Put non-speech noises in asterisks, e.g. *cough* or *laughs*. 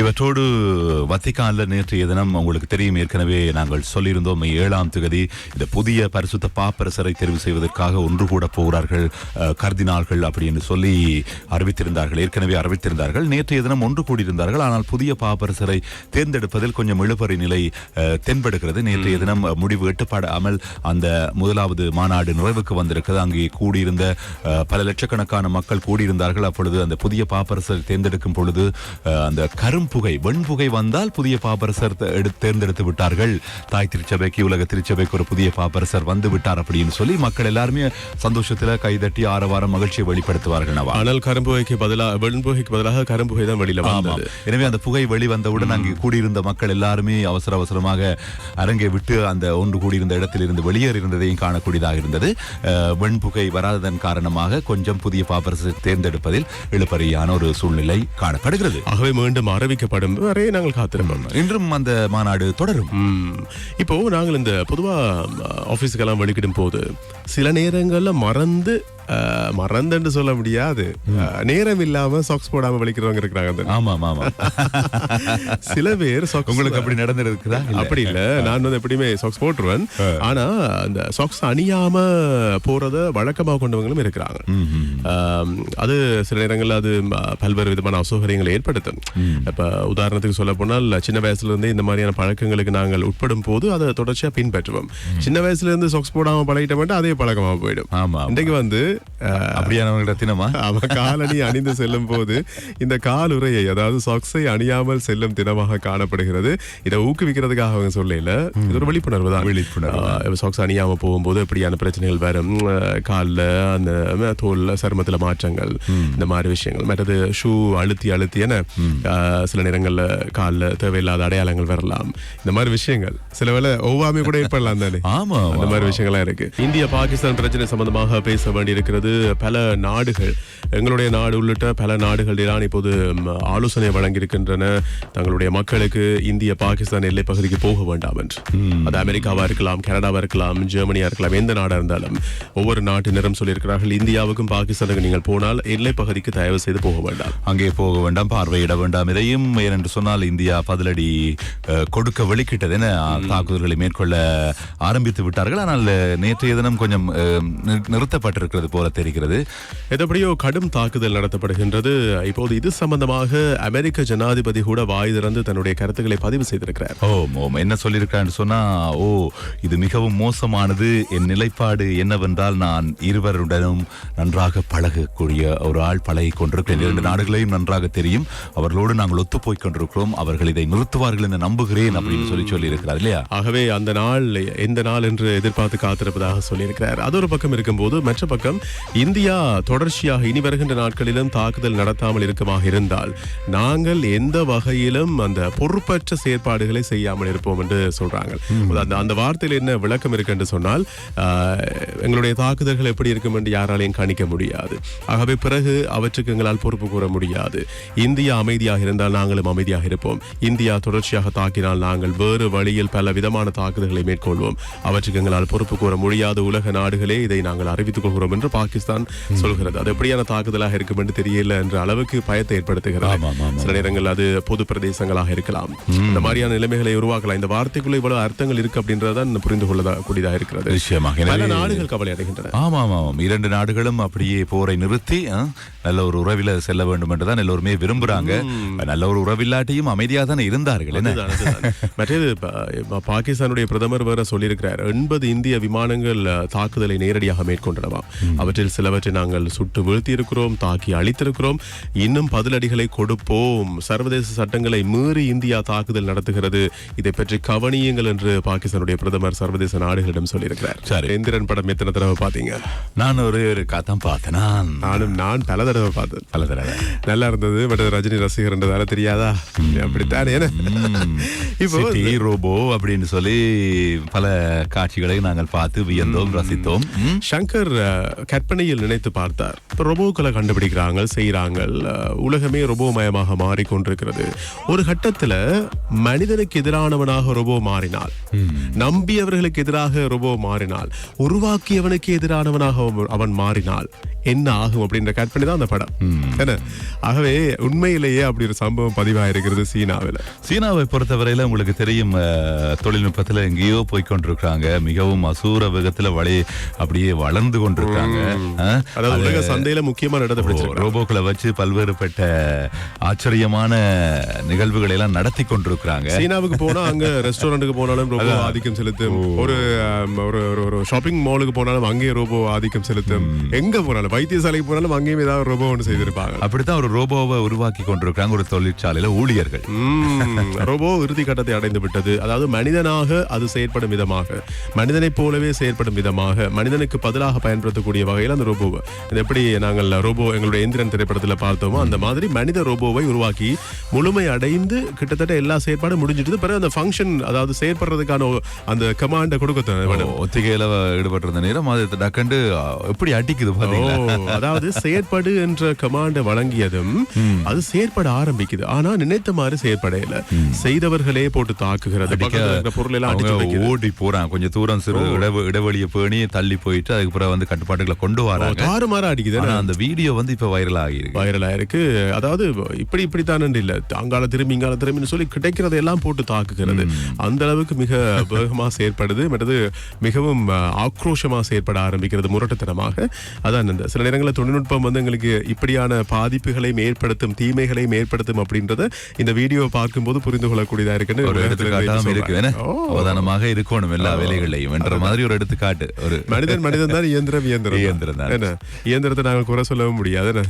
இவற்றோடு வத்திக்கான்ல நேற்றைய தினம் உங்களுக்கு தெரியும். ஏற்கனவே நாங்கள் சொல்லியிருந்தோம் ஏழாம் தேதி இந்த புதிய பரிசுத்த பாப்பரசரை தெரிவு செய்வதற்காக ஒன்று கூட போகிறார்கள் கர்தினால்கள் அப்படி என்று சொல்லி அறிவித்திருந்தார்கள். ஏற்கனவே அறிவித்திருந்தார்கள். நேற்றைய தினம் ஒன்று கூடியிருந்தார்கள். ஆனால் புதிய பாப்பரசரை தேர்ந்தெடுப்பதில் கொஞ்சம் இழுபறி நிலை தென்படுகிறது. நேற்றைய தினம் முடிவு எட்டுப்படாமல் அந்த முதலாவது மாநாடு நிறைவுக்கு வந்திருக்கிறது. அங்கே கூடியிருந்த பல லட்சக்கணக்கான மக்கள் கூடியிருந்தார்கள். அப்பொழுது அந்த புதிய பாப்பரசர் தேர்ந்தெடுக்கும் பொழுது அந்த கரும்புகை வெண்புகை வந்தால் புதிய பாப்பரசர் தேர்ந்தெடுத்து விட்டார்கள். தாய் திருச்சபைக்கு உலக திருச்சபைக்கு ஒரு புதிய பாப்பரசர் வந்து விட்டார் அப்படின்னு சொல்லி மக்கள் எல்லாருமே சந்தோஷத்துல கைதட்டி ஆரவாரம் மகிழ்ச்சியை வெளிப்படுத்துவார்கள் ஆனால் கரும்புகைக்கு பதிலாக வெண்புகைக்கு பதிலாக கரும்புகை தான் வெளியில. வந்தது. எனவே அந்த புகை வெளிவந்தவுடன் அங்கே கூடியிருந்த மக்கள் எல்லாருமே அவசர அவசரமாக அரங்கை விட்டு அந்த ஒன்று கூடியிருந்த இடத்தில் இருந்து வெளியேறி இருந்ததையும் காணக்கூடியதாக இருந்தது. வெண்புகை வராததன் காரணமாக கொஞ்சம் புதிய பாப்பரசை தேர்ந்தெடுப்பதில் இழுபறியான ஒரு சூழ்நிலை காணப்படுகிறது. ஆகவே மீண்டும் அறிவிக்கப்படும் வரை நாங்கள் காத்திருப்போம் இன்றும் அந்த மாநாடு தொடரும். இப்போ நாங்கள் இந்த பொதுவா ஆபீஸுக்கெல்லாம் வெளிக்கிடும் போது சில நேரங்கள்ல மறந்து மறந்துன்னு சொல்ல முடியாது. நேரம் இல்லாம சாக்ஸ் போடாம வெளிக்கிறவங்க இருக்கிறாங்க ஆமாம் ஆமாம் *laughs* சில பேர் socks- உங்களுக்கு அப்படி நடந்திருக்குதா? அப்படி இல்ல. நான் வந்து எப்படியுமே சாக்ஸ் போட்டுருவேன். ஆனா அந்த சாக்ஸ் அணியாம போறத வழக்கமா கொண்டவங்களும் இருக்கிறாங்க. ஆம், அது சில நேரங்கள்ல அது பல்வேறு விதமான அசௌகரியங்களை ஏற்படுத்தும். இப்ப உதாரணத்துக்கு சொல்ல போனால் சின்ன வயசுல இருந்தே இந்த மாதிரியான பழக்கங்களுக்கு நாங்கள் உட்படும் போது அதை தொடர்ச்சியா பின்பற்றுவோம். சின்ன வயசுல இருந்து சாக்ஸ் போடாம பழகிட்டோம்னா அதே பழக்கமா போயிடும். ஆமா. இன்றைக்கு வந்து அஹ், அப்படியானவங்க தினமா? அவன் காலணி அணிந்து செல்லும் போது இந்த கால் உரையை அதாவது சாக்ஸை அணியாமல் செல்லும் தினமாக காணப்படுகிறது. இதை ஊக்குவிக்கிறதுக்காக அவங்க சொல்லல இது ஒரு விழிப்புணர்வு தான். விழிப்புணர்வு. சாக்ஸ் அணியாம போகும்போது எப்படியான பிரச்சனைகள் வரும்? கால்ல அந்த தோல்ல சருமத்துல மாற்றங்கள் இந்த மாதிரி விஷயங்கள். மற்றது ஷூ அழுத்தி அழுத்தி என சில நேரங்கள்ல கால்ல தேவையில்லாத அடையாளங்கள் வரலாம். இந்த மாதிரி விஷயங்கள். சில வேளை ஒவ்வாமை கூட ஏற்படலாம் தானே? ஆமா அந்த மாதிரி விஷயங்கள்லாம் இருக்கு. இந்திய பாகிஸ்தான் பிரச்சனை சம்பந்தமாக பேச வேண்டியிருக்கிறது பல நாடுகள் எங்களுடைய நாடு உள்ளிட்ட பல நாடுகள் தான் இப்போது ஆலோசனை வழங்கியிருக்கின்றன. தங்களுடைய மக்களுக்கு இந்திய பாகிஸ்தான் எல்லை பகுதிக்கு போக வேண்டாம் என்று. அது அமெரிக்காவா இருக்கலாம் கனடாவா இருக்கலாம் ஜெர்மனியா இருக்கலாம் எந்த நாடா இருந்தாலும். ஒவ்வொரு நாட்டினரும் சொல்லியிருக்கிறார்கள் இந்தியாவுக்கும் பாகிஸ்தானுக்கு நீங்கள் போனால் எல்லை பகுதிக்கு தயவு செய்து போக வேண்டாம். அங்கே போக வேண்டாம் பார்வையிட வேண்டாம். இதையும் ஏனென்று சொன்னால் இந்தியா பதிலடி கொடுக்க வெளிக்கிட்டது என தாக்குதல்களை மேற்கொள்ள ஆரம்பித்து விட்டார்கள். ஆனால் நேற்றைய தினம் கொஞ்சம் நிறுத்தப்பட்டிருக்கிறது போல தெரிகிறது. எதப்படியோ கடும் தாக்குதல் நடத்தப்படுகின்றது. இப்போது இது சம்பந்தமாக அமெரிக்க ஜனாதிபதி கூட வாய் திறந்து தன்னுடைய கருத்துக்களை பதிவு செய்திருக்கிறார். ஓம் ஓம் என்ன சொல்லியிருக்கான்னு சொன்னா ஓ இது மிகவும் மோசமானது. என் நிலைப்பாடு என்னவென்றால் நான் இருவருடனும் நன்றாக பழகக்கூடிய ஒரு ஆள் பழகி கொண்டிருக்கிறேன். இரண்டு நாடுகளையும் நன்றாக தெரியும். அவர்களோடு நாங்கள் ஒத்து போய் கொண்டிருக்கிறோம். அவர்கள் இதை நிறுத்துவார்கள் என்று நம்புகிறேன் அப்படின்னு சொல்லி சொல்லி இருக்கிறார் இல்லையா? ஆகவே அந்த நாள் எந்த நாள் என்று எதிர்பார்த்து காத்திருப்பதாக சொல்லியிருக்கிறார். அது ஒரு பக்கம் இருக்கும்போது மற்ற பக்கம் இந்தியா தொடர்ச்சியாக இனி வருகின்ற நாட்களிலும் தாக்குதல் நடத்தாமல் இருக்குமாக இருந்தால் நாங்கள் எந்த வகையிலும் அந்த பொறுப்பற்ற செயற்பாடுகளை செய்யாமல் இருப்போம் என்று சொல்றாங்க. அந்த அந்த வார்த்தையில் என்ன விளக்கம் இருக்கு என்று சொன்னால் எங்களுடைய தாக்குதல்கள் எப்படி இருக்கும் என்று யாராலையும் கணிக்க முடியாது. ஆகவே பிறகு அவற்றுக்கு எங்களால் பொறுப்பு கூற முடியாது. இந்தியா அமைதியாக இருந்தால் நாங்களும் அமைதியாக இருப்போம். இந்தியா தொடர்ச்சியாக தாக்கினால் நாங்கள் வேறு வழியில் பல விதமான தாக்குதல்களை மேற்கொள்வோம். அவற்றுக்கு எங்களால் பொறுப்பு கூற முடியாத உலக நாடுகளே இதை நாங்கள் அறிவித்துக் கொள்கிறோம் என்று பாகிஸ்தான் சொல்கிறது. அது எப்படியான தாக்குதலாக இருக்கும் என்று தெரியல என்ற அளவுக்கு பயத்தை ஏற்படுத்துகிறது. சில நேரங்கள் அது பொது பிரதேசங்களாக இருக்கலாம். இந்த மாதிரியான நிலைமைகளை உருவாக்கலாம். இந்த வார்த்தைக்குள்ள இவ்வளவு அர்த்தங்கள் இருக்கு அப்படின்றதான் புரிந்து கொள்ளக்கூடியதாக இருக்கிறது. நிச்சயமாக. பல நாடுகள் கவலை அடைகின்றன. ஆமாம் ஆமாம் இரண்டு நாடுகளும் அப்படியே போரை நிறுத்தி நல்ல ஒரு உறவில செல்ல வேண்டும் என்றுதான் எல்லோருமே விரும்புறாங்க. நல்ல ஒரு உறவில்லாட்டியும் அமைதியாக தானே இருந்தார்கள். மற்றது பாகிஸ்தானுடைய பிரதமர் வேற சொல்லியிருக்கிறார். எண்பது இந்திய விமானங்கள் தாக்குதலை நேரடியாக மேற்கொண்டனவாம் அவற்றில் சிலவற்றை நாங்கள் சுட்டு வீழ்த்தி இருக்கிறோம் தாக்கி அழித்திருக்கிறோம். இன்னும் பதிலடிகளை கொடுப்போம். சர்வதேச சட்டங்களை மீறி இந்தியா தாக்குதல் நடத்துகிறது. இதை பற்றி கவனியுங்கள் என்று பாகிஸ்தானுடைய பிரதமர் சர்வதேச நாடுகளிடம் சொல்லியிருக்கிறார். சரி. எந்திரன் படம் எத்தனை தடவை பாத்தீங்க நான் ஒரு ஒரு கதம் பார்த்தேன் நான் நானும் நான் பல தடவை பார்த்தேன். பல தடவை. நல்லா இருந்தது பட் ரஜினி ரசிகர்ன்றதால தெரியாதா? அப்படித்தானே? என்ன? இப்போ ரோபோ அப்படின்னு சொல்லி பல காட்சிகளை நாங்கள் பார்த்து வியந்தோம் ரசித்தோம். ம். கற்பனையில் நினைத்து பார்த்தார். இப்ப ரோபோக்களை கண்டுபிடிக்கிறாங்க செய்யறாங்க உலகமே ரோபோமயமாக மாறிக்கொண்டிருக்கிறது. ஒரு கட்டத்துல மனிதனுக்கு எதிரானவனாக ரோபோ மாறினால் நம்பியவர்களுக்கு எதிராக ரோபோ மாறினால் உருவாக்கியவனுக்கு எதிரானவனாக அவன் மாறினால் என்ன ஆகும் அப்படின்ற கற்பனை தான் அந்த படம். என்ன? ஆகவே உண்மையிலேயே அப்படி ஒரு சம்பவம் பதிவாயிருக்கிறது சீனாவில். சீனாவை பொறுத்தவரையில உங்களுக்கு தெரியும் தொழில்நுட்பத்துல எங்கேயோ போய் கொண்டிருக்காங்க மிகவும் அசூர வேகத்துல வழி அப்படியே வளர்ந்து கொண்டிருக்காங்க அதாவது உலக சந்தையில முக்கியமான இடத்தை பிடிச்சிருக்காங்க ரோபோக்களை வச்சு பல்வேறுபட்ட ஆச்சரியமான நிகழ்வுகளை எல்லாம் நடத்தி கொண்டிருக்கிறாங்க. சீனாவுக்கு போனா அங்க ரெஸ்டாரண்ட்டுக்கு போனாலும் ரோபோ ஆதிக்கம் செலுத்தும். ஒரு ஒரு ஒரு- ஷாப்பிங் மாலுக்கு போனாலும் அங்கேயே ரோபோ ஆதிக்கம் செலுத்தும். எங்க போனாலும் வைத்தியசாலைக்கு போனாலும் அங்கேயும் ஏதாவது ரோபோ ஒன்று செய்திருப்பாங்க. அப்படித்தான் ஒரு ரோபோவை உருவாக்கி கொண்டிருக்காங்க ஒரு தொழிற்சாலையில ஊழியர்கள். ரோபோ இறுதி கட்டத்தை அடைந்து விட்டது. அதாவது மனிதனாக அது செயற்படும் விதமாக மனிதனைப் போலவே செயற்படும் விதமாக மனிதனுக்கு பதிலாக பயன்படுத்தக்கூடிய வகையில் அந்த ரோபோவை. இது எப்படி நாங்கள் ரோபோ எங்களுடைய எந்திரன் திரைப்படத்துல பார்த்தோமோ அந்த மாதிரி மனித ரோபோவை உருவாக்கி முழுமை அடைந்து கிட்டத்தட்ட எல்லா செயற்பாடும் முடிஞ்சிட்டு பிறகு அந்த ஃபங்க்ஷன் அதாவது செயற்படுறதுக்கான அந்த கமாண்டை கொடுக்க ஒத்திகையில ஈடுபட்டிருந்த நேரம் அது டக்கண்டு எப்படி அடிக்குது அதாவது செயற்படு என்ற கமாண்டை வழங்கியதும் அது செயற்பட ஆரம்பிக்குது. ஆனா நினைத்த மாதிரி செயற்படையில செய்தவர்களே போட்டு தாக்குகிறது. பொருள் எல்லாம் ஓடி போறாங்க. கொஞ்சம் தூரம் சிறு இடவ இடைவெளியை பேணி தள்ளி போயிட்டு அதுக்கு பிறகு வந்து கட்டுப்பாடுகளை கொண்டு வராங்க. தாறுமாறா அடிக்குது அந்த வீடியோ வந்து இப்ப வைரல் ஆகியிருக்கு வைரலா இருக்கு அதாவது இப்படி இப்படித்தான் இல்ல. அங்கால திரும்பி இங்கால திரும்பின்னு சொல்லி கிடைக்கிறதை எல்லாம் போட்டு தாக்குகிறது. அந்த அளவுக்கு மிக வேகமா செயற்படுது. மற்றது மிகவும் ஆக்ரோஷமா செயற்பட ஆரம்பிக்கிறது முரட்டுத்தனமாக. அதான் இந்த சில நேரங்களில் தொழில்நுட்பம் வந்து எங்களுக்கு இப்படியான பாதிப்புகளை ஏற்படுத்தும் தீமைகளை ஏற்படுத்தும் அப்படின்றத இந்த வீடியோ பார்க்கும்போது புரிந்து கொள்ளக்கூடியதா இருக்குன்னு ஒரு எடுத்துக்காட்டாம இருக்கு. அவதானமாக இருக்கணும் எல்லா வேலைகளையும் என்ற மாதிரி ஒரு எடுத்துக்காட்டு ஒரு மனிதன் மனிதன் தான் இயந்திரம் இயந்திரம் தான். இயந்திரம் தான். என்ன இயந்திரத்தை நாங்கள் குறை சொல்லவும் முடியாது என்ன